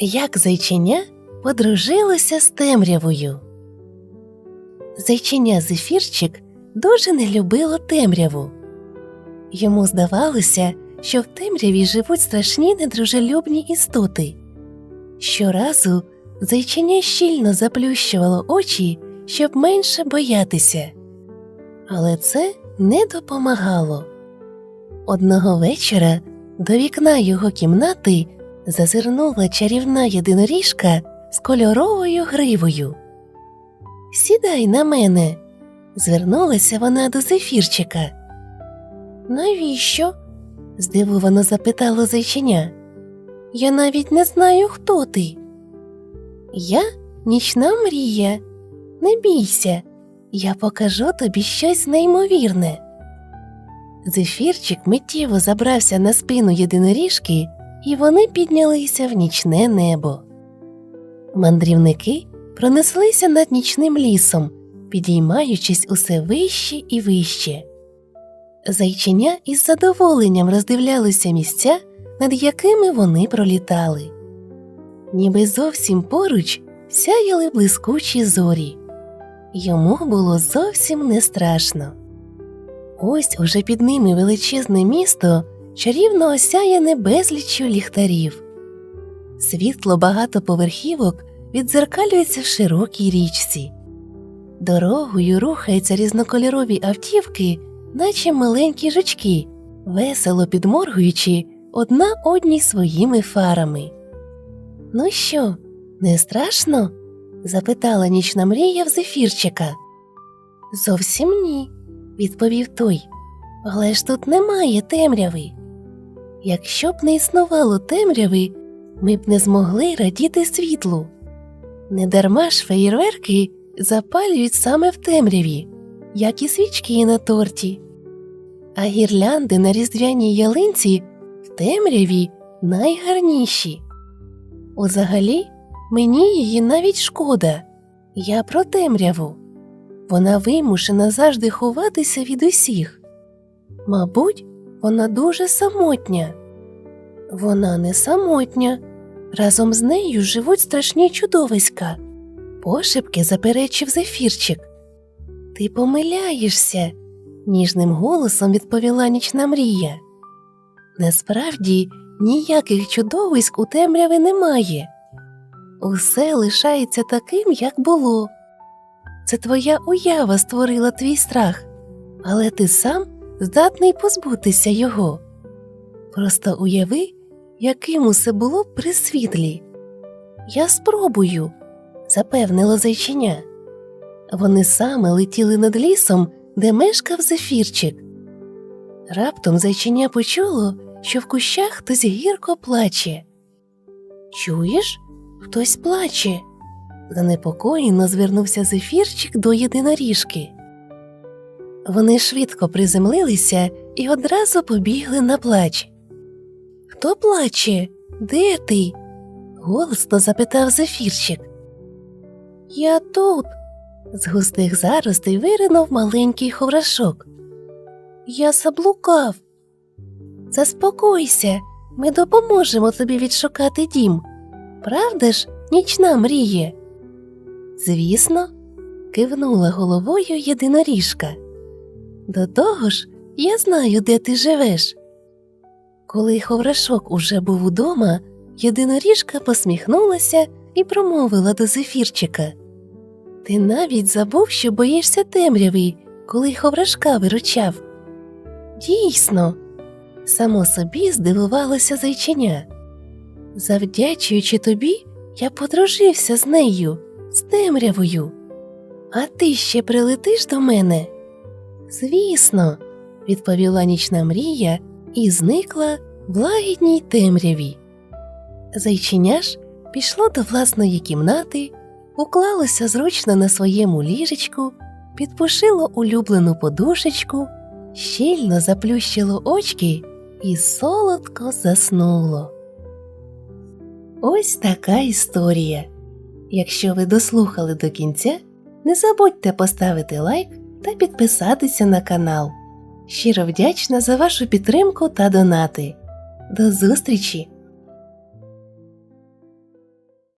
Як зайченя подружилося з темрявою. Зайченя Зефірчик дуже не любило темряву. Йому здавалося, що в темряві живуть страшні недружелюбні істоти. Щоразу зайченя щільно заплющувало очі, щоб менше боятися. Але це не допомагало. Одного вечора до вікна його кімнати зазирнула чарівна єдиноріжка з кольоровою гривою. Сідай на мене, звернулася вона до зефірчика. Навіщо? здивовано запитало зайченя. Я навіть не знаю, хто ти. Я нічна мрія. Не бійся, я покажу тобі щось неймовірне. Зефірчик миттєво забрався на спину єдиноріжки, і вони піднялися в нічне небо. Мандрівники пронеслися над нічним лісом, підіймаючись усе вище і вище. Зайченя із задоволенням роздивлялися місця, над якими вони пролітали. Ніби зовсім поруч сяяли блискучі зорі. Йому було зовсім не страшно. Ось уже під ними величезне місто, чарівно осяяне безліччю ліхтарів. Світло багатоповерхівок віддзеркалюється в широкій річці. Дорогою рухаються різнокольорові автівки, наче маленькі жучки, весело підморгуючи одна одній своїми фарами. Ну що, не страшно? запитала нічна мрія в зефірчика. Зовсім ні, відповів той. Але ж тут немає темряви. Якщо б не існувало темряви, ми б не змогли радіти світлу. Недарма ж феєрверки запалюють саме в темряві, як і свічки на торті. А гірлянди на різдвяній ялинці в темряві найгарніші. Узагалі, мені її навіть шкода. Я про темряву. Вона вимушена завжди ховатися від усіх. Мабуть, вона дуже самотня. Вона не самотня. Разом з нею живуть страшні чудовиська. Пошепки заперечив зефірчик. Ти помиляєшся, ніжним голосом відповіла нічна мрія. Насправді ніяких чудовиськ у темряві немає. Усе лишається таким, як було. Це твоя уява створила твій страх, але ти сам здатний позбутися його. Просто уяви, яким усе було при світлі. Я спробую, запевнило зайчиня. Вони саме летіли над лісом, де мешкав зефірчик. Раптом зайчиня почуло, що в кущах хтось гірко плаче. Чуєш, хтось плаче. Занепокоєно звернувся зефірчик до єдиноріжки. Вони швидко приземлилися і одразу побігли на плач. Хто плаче? Де ти? голосно запитав зефірчик. Я тут. З густих заростей виринув маленький ховрашок. Я заблукав. Заспокойся, ми допоможемо тобі відшукати дім. Правда ж, нічна мріє? Звісно, кивнула головою єдиноріжка. До того ж, я знаю, де ти живеш. Коли ховрашок уже був удома, єдиноріжка посміхнулася і промовила до зефірчика. Ти навіть забув, що боїшся темряви, коли ховрашка виручав. Дійсно, само собі здивувалося зайчиня. Завдячуючи тобі, я подружився з нею, з темрявою. А ти ще прилетиш до мене? Звісно, відповіла нічна мрія і зникла в лагідній темряві. Зайчиня ж пішло до власної кімнати, уклалося зручно на своєму ліжечку, підпушило улюблену подушечку, щільно заплющило очки і солодко заснуло. Ось така історія. Якщо ви дослухали до кінця, не забудьте поставити лайк та підписатися на канал. Щиро вдячна за вашу підтримку та донати. До зустрічі!